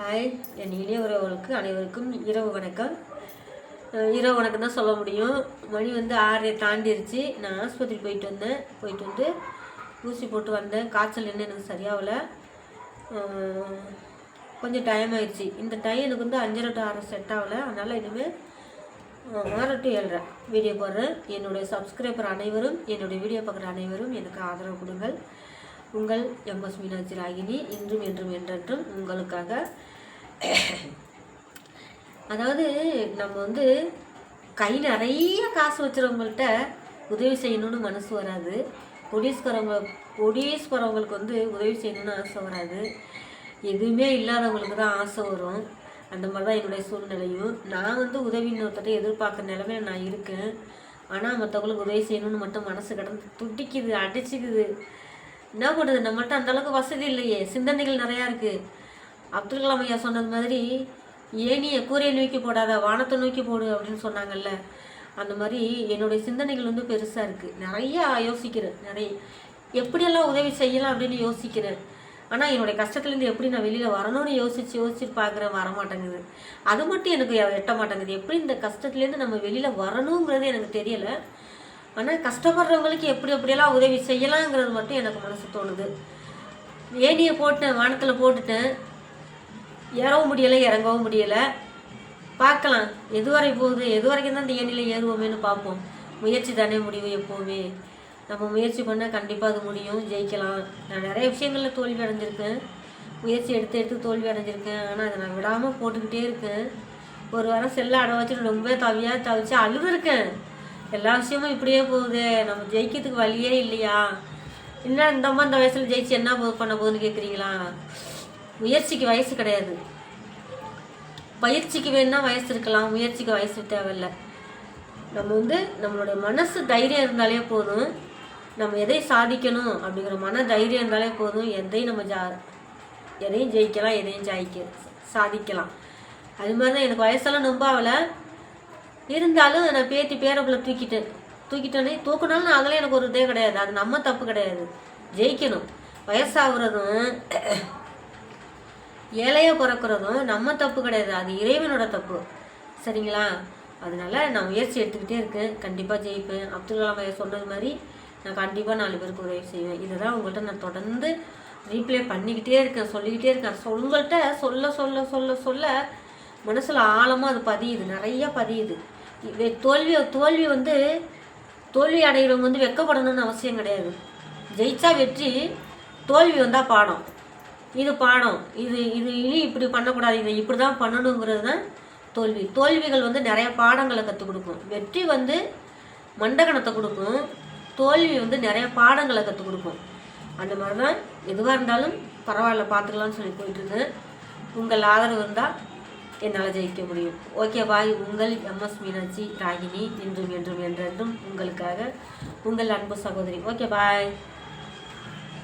Hi என் இளைய உறவுகளுக்கு அனைவருக்கும் இரவு வணக்கம். இரவு வணக்கம் தான் சொல்ல முடியும். மணி வந்து ஆறரை தாண்டிருச்சு. நான் ஆஸ்பத்திரி போயிட்டு வந்தேன். போயிட்டு வந்து ஊசி போட்டு வந்தேன். காய்ச்சல் என்ன எனக்கு சரியாகலை. கொஞ்சம் டைம் ஆயிடுச்சு. இந்த டைம் எனக்கு வந்து அஞ்சரை டு ஆறு செட் ஆகலை. அதனால் இனிமேல் ஆறு டு ஏழரை வீடியோ போடுறேன். என்னுடைய சப்ஸ்கிரைபர் அனைவரும் என்னுடைய வீடியோ பார்க்குற அனைவரும் எனக்கு ஆதரவு கொடுங்கள். உங்கள் எம்எஸ் மீனாட்சி ராகினி இன்றும் என்றும் என்றென்றும் உங்களுக்காக அதாவது நம்ம வந்து கை நிறைய காசு வச்சுருவங்கள்ட்ட உதவி செய்யணும்னு மனசு வராது. கொடியஸ்கரவங்க கொடீஸ்வரவங்களுக்கு வந்து உதவி செய்யணும்னு ஆசை வராது. எதுவுமே இல்லாதவங்களுக்கு தான் ஆசை வரும். அந்த மாதிரி தான் என்னுடைய சூழ்நிலையும். நான் வந்து உதவி இன்னொருத்தட்ட எதிர்பார்க்குற நிலமையில நான் இருக்கேன். ஆனால் மற்றவங்களுக்கு உதவி செய்யணும்னு மட்டும் மனசு கடந்து துடிக்குது அடிச்சுக்குது. என்ன பண்ணுறது நம்மள்ட்ட அந்தளவுக்கு வசதி இல்லையே. சிந்தனைகள் நிறையா இருக்குது அப்துல் கலாம் ஐயா சொன்னது மாதிரி ஏனிய கூரையை நோக்கி போடாத வானத்தை நோக்கி போடு அப்படின்னு சொன்னாங்கல்ல. அந்த மாதிரி என்னுடைய சிந்தனைகள் வந்து பெருசாக இருக்குது நிறையா யோசிக்கிறேன் நிறைய. எப்படியெல்லாம் உதவி செய்யலாம் அப்படின்னு யோசிக்கிறேன். ஆனால் என்னுடைய கஷ்டத்துலேருந்து எப்படி நான் வெளியில் வரணும்னு யோசிச்சு யோசிச்சு பார்க்குறேன் வர மாட்டேங்குது அது மட்டும் எனக்கு எட்ட மாட்டேங்குது. எப்படி இந்த கஷ்டத்துலேருந்து நம்ம வெளியில் வரணுங்கிறது எனக்கு தெரியலை. ஆனால் கஷ்டப்படுறவங்களுக்கு எப்படி எப்படியெல்லாம் உதவி செய்யலாங்கிறது மட்டும் எனக்கு மனசு தோணுது. ஏணியை போட்டேன் வானத்தில் போட்டுட்டேன் ஏறவும் முடியலை இறங்கவும் முடியலை. பார்க்கலாம். எதுவரை போகுது? எது வரைக்கும் தான் இந்த ஏணியில் ஏறுவோமேன்னு பார்ப்போம். முயற்சி தானே முடிவு எப்போவுமே. நம்ம முயற்சி பண்ணால் கண்டிப்பாக அது முடியும். ஜெயிக்கலாம். நான் நிறைய விஷயங்களில் தோல்வி அடைஞ்சிருக்கேன். முயற்சி எடுத்து எடுத்து தோல்வி அடைஞ்சிருக்கேன். ஆனால் அதை நான் விடாமல் போட்டுக்கிட்டே இருக்கேன். ஒரு வாரம் செல்லை அடை வச்சுட்டு ரொம்ப தவியாக தவிச்சு அழுதுருக்கேன். எல்லா விஷயமும் இப்படியே போகுது. நம்ம ஜெயிக்கிறதுக்கு வழியே இல்லையா? என்ன இந்த இந்த வயசில் ஜெயிச்சு என்ன போ- பண்ண போகுதுன்னு கேட்குறீங்களா முயற்சிக்கு வயசு கிடையாது. பயிற்சிக்கு வேணா வயசு இருக்கலாம். முயற்சிக்கு வயசு தேவையில்லை. நம்ம வந்து நம்மளுடைய மனசு தைரியம் இருந்தாலே போதும். நம்ம எதை சாதிக்கணும் அப்படிங்கிற மன தைரியம் இருந்தாலே போதும். எதையும் நம்ம ஜா எதையும் ஜெயிக்கலாம் எதையும் ஜாயிக்க சாதிக்கலாம். அது மாதிரி தான் எனக்கு வயசெல்லாம் ரொம்ப ஆகலை. இருந்தாலும் நான் பேத்தி பேரப்பில் தூக்கிட்டேன் தூக்கிட்டோன்னே தூக்கினாலும் நான் அதெல்லாம் எனக்கு ஒரு இதே கிடையாது. அது நம்ம தப்பு கிடையாது. ஜெயிக்கணும். வயசாகிறதும் ஏழையாக பிறக்கிறதும் நம்ம தப்பு கிடையாது. அது இறைவனோட தப்பு. சரிங்களா? அதனால நான் முயற்சி எடுத்துக்கிட்டே இருக்கேன். கண்டிப்பாக ஜெயிப்பேன். அப்துல் கலாம் ஐயா சொன்னது மாதிரி நான் கண்டிப்பாக நாலு பேருக்கு உதவி செய்வேன். இதை தான் உங்கள்கிட்ட நான் தொடர்ந்து ரீப்ளே பண்ணிக்கிட்டே இருக்கேன். சொல்லிக்கிட்டே இருக்கேன். சொ- உங்கள்கிட்ட சொல்ல சொல்ல சொல்ல சொல்ல மனசில் ஆழமாக அது பதியுது. நிறைய பதியுது. தோல்வி தோல்வி வந்து தோல்வி அடைகிறவங்க வந்து வெக்கப்படணும்னு அவசியம் கிடையாது. ஜெயிச்சா வெற்றி தோல்வி வந்தால் பாடம். இது பாடம். இது இது இனி இப்படி பண்ணக்கூடாது. இதை இப்படி தான் பண்ணணுங்கிறது தான் தோல்வி. தோல்விகள் வந்து நிறைய பாடங்களை கற்றுக் கொடுக்கும். வெற்றி வந்து மண்டகணத்தை கொடுக்கும். தோல்வி வந்து நிறைய பாடங்களை கற்றுக் கொடுக்கும். அந்த மாதிரி தான் எதுவாக இருந்தாலும் பரவாயில்ல பார்த்துக்கலாம்னு சொல்லி போயிட்டுருந்தேன் உங்கள் ஆதரவு இருந்தால் என்னால் ஜெயிக்க முடியும். Okay bye. உங்கள் எம்எஸ் மீனாட்சி ராகினி இன்றும் என்றும் என்றென்றும் உங்களுக்காக உங்கள் அன்பு சகோதரி. Okay bye.